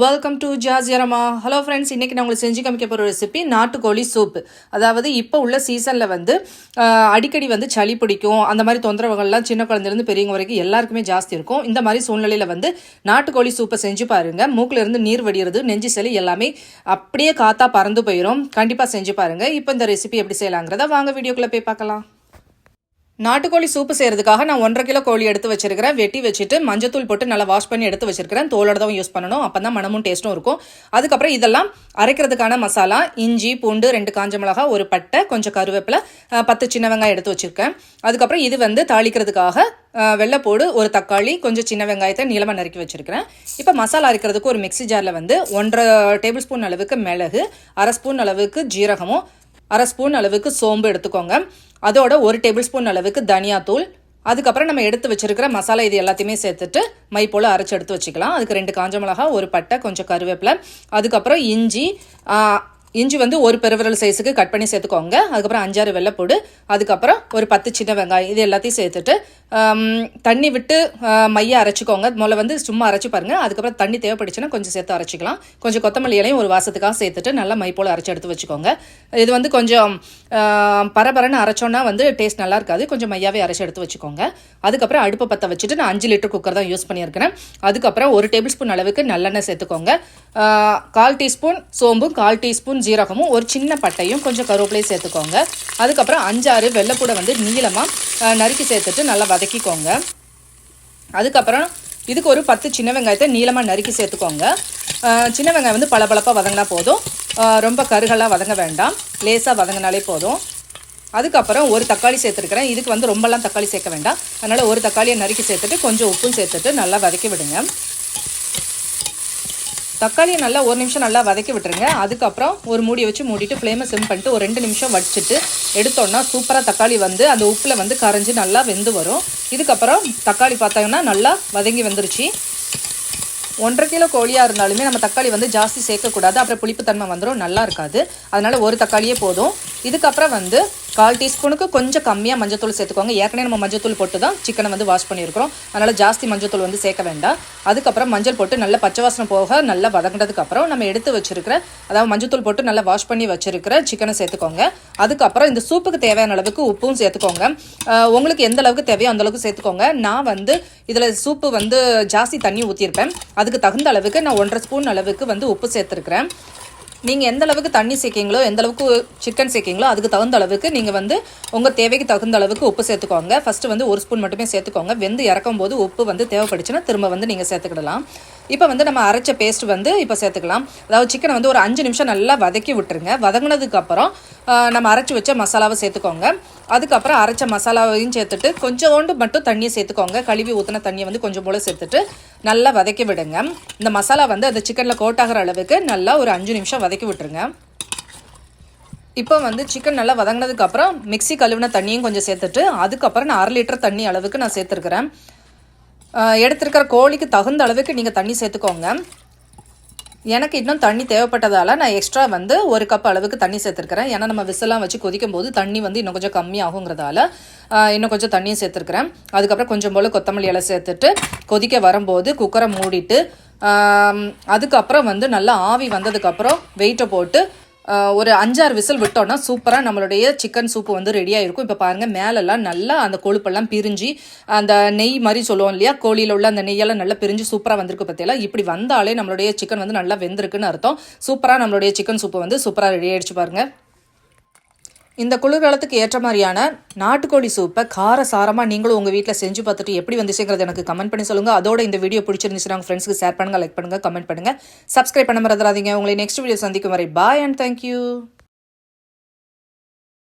Welcome to ஜாசியரமா hello friends இன்றைக்கி நான் உங்களுக்கு செஞ்சு காமிக்க போகிற ரெசிபி நாட்டுக்கோழி சூப் அதாவது இப்போ உள்ள சீசனில் வந்து அடிக்கடி வந்து சளி பிடிக்கும். அந்த மாதிரி தொந்தரவுகள்லாம் சின்ன குழந்தைலேருந்து பெரியவங்க வரைக்கும் எல்லாருக்குமே ஜாஸ்தி இருக்கும். இந்த மாதிரி சூழ்நிலையில் வந்து நாட்டுக்கோழி சூப்பை செஞ்சு பாருங்கள் மூக்கிலிருந்து நீர் வடிகிறது நெஞ்சு சளி எல்லாமே அப்படியே காத்தா பறந்து போயிடும் கண்டிப்பாக செஞ்சு பாருங்கள் இப்போ இந்த ரெசிபி எப்படி செய்யலாங்கிறத வாங்க வீடியோக்குள்ளே போய் பார்க்கலாம். நாட்டுக்கோழி சூப்பு செய்யறதுக்காக நான் ஒன்றரை கிலோ கோழி எடுத்து வச்சிருக்கிறேன். வெட்டி வச்சுட்டு மஞ்சத்தூள் போட்டு நல்லா வாஷ் பண்ணி எடுத்து வச்சிருக்கிறேன். தோலோட தான் யூஸ் பண்ணணும். அப்போ தான் மனமும் டேஸ்ட்டும் இருக்கும். அதுக்கப்புறம் இதெல்லாம் அரைக்கிறதுக்கான மசாலா இஞ்சி பூண்டு ரெண்டு காஞ்ச மிளகா ஒரு பட்டை கொஞ்சம் கருவேப்பிலை பத்து சின்ன வெங்காயம் எடுத்து வச்சிருக்கேன். அதுக்கப்புறம் இது வந்து தாளிக்கிறதுக்காக வெள்ளை வெள்ளைப்பூடு ஒரு தக்காளி கொஞ்சம் சின்ன வெங்காயத்தை நீளமாக நறுக்கி வச்சிருக்கிறேன். இப்போ மசாலா அரைக்கிறதுக்கு ஒரு மிக்ஸி ஜாரில் வந்து ஒன்றரை டேபிள் ஸ்பூன் அளவுக்கு மிளகு அரை ஸ்பூன் அளவுக்கு ஜீரகமும் அரை ஸ்பூன் அளவுக்கு சோம்பு எடுத்துக்கோங்க. அதோட ஒரு டேபிள் ஸ்பூன் அளவுக்கு தனியாத்தூள். அதுக்கப்புறம் நம்ம எடுத்து வச்சிருக்கிற மசாலா இது எல்லாத்தையுமே சேர்த்துட்டு மை போல் அரைச்சி எடுத்து வச்சுக்கலாம். அதுக்கு ரெண்டு காஞ்ச மிளகா ஒரு பட்டை கொஞ்சம் கருவேப்பிலை. அதுக்கப்புறம் இஞ்சி இஞ்சி வந்து ஒரு பெருவிரல் சைஸுக்கு கட் பண்ணி சேர்த்துக்கோங்க. அதுக்கப்புறம் அஞ்சாறு வெள்ளைப்பூடு. அதுக்கப்புறம் ஒரு பத்து சின்ன வெங்காயம். இது எல்லாத்தையும் சேர்த்துட்டு தண்ணி விட்டு மையை மைய அரைச்சிக்கோங்க. முதல்ல வந்து சும்மா அரைச்சி பாருங்க. அதுக்கப்புறம் தண்ணி தேவைப்படுச்சுன்னா கொஞ்சம் சேர்த்து அரைச்சிக்கலாம். கொஞ்சம் கொத்தமல்லி இலையும் ஒரு வாசத்துக்காக சேர்த்துட்டு நல்லா மை போல் அரைச்சி எடுத்து வச்சுக்கோங்க. இது வந்து கொஞ்சம் பரபரன்னு அரைச்சோன்னா வந்து டேஸ்ட் நல்லா இருக்காது. கொஞ்சம் மையாவே அரைச்சி எடுத்து வச்சுக்கோங்க. அதுக்கப்புறம் அடுப்பை பற்ற வச்சுட்டு நான் அஞ்சு லிட்டர் குக்கர் தான் யூஸ் பண்ணியிருக்கிறேன். அதுக்கப்புறம் ஒரு டேபிள் ஸ்பூன் அளவுக்கு நல்லெண்ணெய் சேர்த்துக்கோங்க. கால் டீஸ்பூன் சோம்பும் கால் டீஸ்பூன் ஜீரகமும் ஒரு சின்ன பட்டையும் கொஞ்சம் கருவேப்பிலையும் சேர்த்துக்கோங்க. அதுக்கப்புறம் அஞ்சாறு வெள்ளைப்பூடை வந்து நீளமாக நறுக்கி சேர்த்துட்டு நல்லா வதக்கிக்கோங்க. அதுக்கப்புறம் இதுக்கு ஒரு பத்து சின்ன வெங்காயத்தை நீளமாக நறுக்கி சேர்த்துக்கோங்க. சின்ன வெங்காயம் வந்து பளபளப்பாக வதங்கினா போதும். ரொம்ப கருகலாக வதங்க வேண்டாம். லேசாக வதங்கினாலே போதும். அதுக்கப்புறம் ஒரு தக்காளி சேர்த்துருக்கிறேன். இதுக்கு வந்து ரொம்பலாம் தக்காளி சேர்க்க வேண்டாம். அதனால் ஒரு தக்காளியை நறுக்கி சேர்த்துட்டு கொஞ்சம் உப்பும் சேர்த்துட்டு நல்லா வதக்கி விடுங்க. தக்காளியை நல்லா ஒரு நிமிஷம் நல்லா வதக்கி விட்டுருங்க. அதுக்கப்புறம் ஒரு மூடியை வச்சு மூடிட்டு ஃப்ளேமை சிம் பண்ணிட்டு ஒரு ரெண்டு நிமிஷம் வடிச்சிட்டு எடுத்தோன்னா சூப்பராக தக்காளி வந்து அந்த உப்பில் வந்து கரைஞ்சி நல்லா வெந்து வரும். இதுக்கப்புறம் தக்காளி பார்த்தாங்கன்னா நல்லா வதங்கி வந்துருச்சு. ஒன்றரை கிலோ கோழியாக இருந்தாலுமே நம்ம தக்காளி வந்து ஜாஸ்தி சேர்க்கக்கூடாது. அப்புறம் புளிப்புத்தன்மை வந்துடும் நல்லா இருக்காது. அதனால் ஒரு தக்காளியே போதும். இதுக்கப்புறம் வந்து கால் டீஸ்பூனுக்கு கொஞ்சம் கம்மியாக மஞ்சத்தூள் சேர்த்துக்கோங்க. ஏற்கனவே நம்ம மஞ்சத்தூள் போட்டு தான் சிக்கனை வந்து வாஷ் பண்ணியிருக்கிறோம். அதனால் ஜாஸ்தி மஞ்சத்தூள் வந்து சேர்க்க வேண்டாம். அதுக்கப்புறம் மஞ்சள் போட்டு நல்லா பச்சை வாசனை போக நல்லா வதங்கினதுக்கப்புறம் நம்ம எடுத்து வச்சிருக்கிற அதாவது மஞ்சத்தூள் போட்டு நல்லா வாஷ் பண்ணி வச்சிருக்கிற சிக்கனை சேர்த்துக்கோங்க. அதுக்கப்புறம் இந்த சூப்புக்கு தேவையான அளவுக்கு உப்பும் சேர்த்துக்கோங்க. உங்களுக்கு எந்த அளவுக்கு தேவையோ அந்த அளவுக்கு சேர்த்துக்கோங்க. நான் வந்து இதில் சூப்பு வந்து ஜாஸ்தி தண்ணி ஊற்றிருப்பேன் அதுக்கு தகுந்த அளவுக்கு நான் ஒன்றரை ஸ்பூன் அளவுக்கு வந்து உப்பு சேர்த்துருக்கிறேன். நீங்கள் எந்த அளவுக்கு தண்ணி சேர்க்கீங்களோ எந்த அளவுக்கு சிக்கன் சேர்க்கீங்களோ அதுக்கு தகுந்த அளவுக்கு நீங்கள் வந்து உங்கள் தேவைக்கு தகுந்த அளவுக்கு உப்பு சேர்த்துக்கோங்க. ஃபஸ்ட்டு வந்து ஒரு ஸ்பூன் மட்டுமே சேர்த்துக்கோங்க. வெந்து இறக்கும் போது உப்பு வந்து தேவைப்படுச்சுன்னா திரும்ப வந்து நீங்கள் சேர்த்துக்கிடலாம். இப்போ வந்து நம்ம அரைச்ச பேஸ்ட் வந்து இப்போ சேர்த்துக்கலாம். அதாவது சிக்கனை வந்து ஒரு அஞ்சு நிமிஷம் நல்லா வதக்கி விட்டுருங்க. வதங்கினதுக்கப்புறம் நம்ம அரைச்சி வச்ச மசாலாவை சேர்த்துக்கோங்க. அதுக்கப்புறம் அரைச்ச மசாலாவையும் சேர்த்துட்டு கொஞ்சோண்டு மட்டும் தண்ணியை சேர்த்துக்கோங்க. கழுவி ஊற்றின தண்ணியை வந்து கொஞ்சம் போல் சேர்த்துட்டு நல்லா வதக்கி விடுங்க. இந்த மசாலா வந்து அந்த சிக்கனில் கோட் ஆகிற அளவுக்கு நல்லா ஒரு அஞ்சு நிமிஷம் வதக்கி விட்டுருங்க. இப்போ வந்து சிக்கன் நல்லா வதங்கினதுக்கப்புறம் மிக்சி கழுவின தண்ணியும் கொஞ்சம் சேர்த்துட்டு அதுக்கப்புறம் நான் அரை லிட்டர் தண்ணி அளவுக்கு நான் சேர்த்துருக்குறேன். எடுத்திருக்கிற கோழிக்கு தகுந்த அளவுக்கு நீங்கள் தண்ணி சேர்த்துக்கோங்க. எனக்கு இன்னும் தண்ணி தேவைப்பட்டதால் நான் எக்ஸ்ட்ரா வந்து ஒரு கப் அளவுக்கு தண்ணி சேர்த்துருக்கிறேன். ஏன்னா நம்ம விசிலாம் வச்சு கொதிக்கும் போது தண்ணி வந்து இன்னும் கொஞ்சம் கம்மியாகுங்கிறதால இன்னும் கொஞ்சம் தண்ணியும் சேர்த்துருக்கிறேன். அதுக்கப்புறம் கொஞ்சம் போல் கொத்தமல்லி இலை சேர்த்துட்டு கொதிக்க வரும்போது குக்கரை மூடிட்டு அதுக்கப்புறம் வந்து நல்லா ஆவி வந்ததுக்கப்புறம் வெயிட்டை போட்டு ஒரு அஞ்சாறு விசில் விட்டோம்னா சூப்பராக நம்மளுடைய சிக்கன் சூப்பு வந்து ரெடியாக இருக்கும் இப்போ பாருங்கள் மேலெல்லாம் நல்லா அந்த கொழுப்பெல்லாம் பிரிஞ்சு அந்த நெய் மாதிரி சொல்லுவோம் இல்லையா கோழியில் உள்ள அந்த நெய்யெல்லாம் நல்லா பிரிஞ்சு சூப்பராக வந்திருக்கு பற்றியெல்லாம் இப்படி வந்தாலே நம்மளுடைய சிக்கன் வந்து நல்லா வெந்திருக்குன்னு அர்த்தம். சூப்பராக நம்மளுடைய சிக்கன் சூப்பு வந்து சூப்பராக ரெடி ஆகிடுச்சு பாருங்கள் இந்த குளிர்காலத்துக்கு ஏற்ற மாதிரியான நாட்டுக்கோழி சூப்பை கார சாரமாக நீங்களும் உங்கள் வீட்டில் செஞ்சு பார்த்துட்டு எப்படி வந்துச்சுங்கிறது எனக்கு கமெண்ட் பண்ணி சொல்லுங்கள் அதோட இந்த வீடியோ பிடிச்சிருந்துச்சுன்னா உங்கள் ஃப்ரெண்ட்ஸ்க்கு ஷேர் பண்ணுங்கள் லைக் பண்ணுங்கள் கமெண்ட் பண்ணுங்கள் சப்ஸ்கிரைப் பண்ண மறந்துடாதீங்க. உங்களை நெக்ஸ்ட் வீடியோ சந்திக்கும் வரை பாய் அண்ட் தேங்க்யூ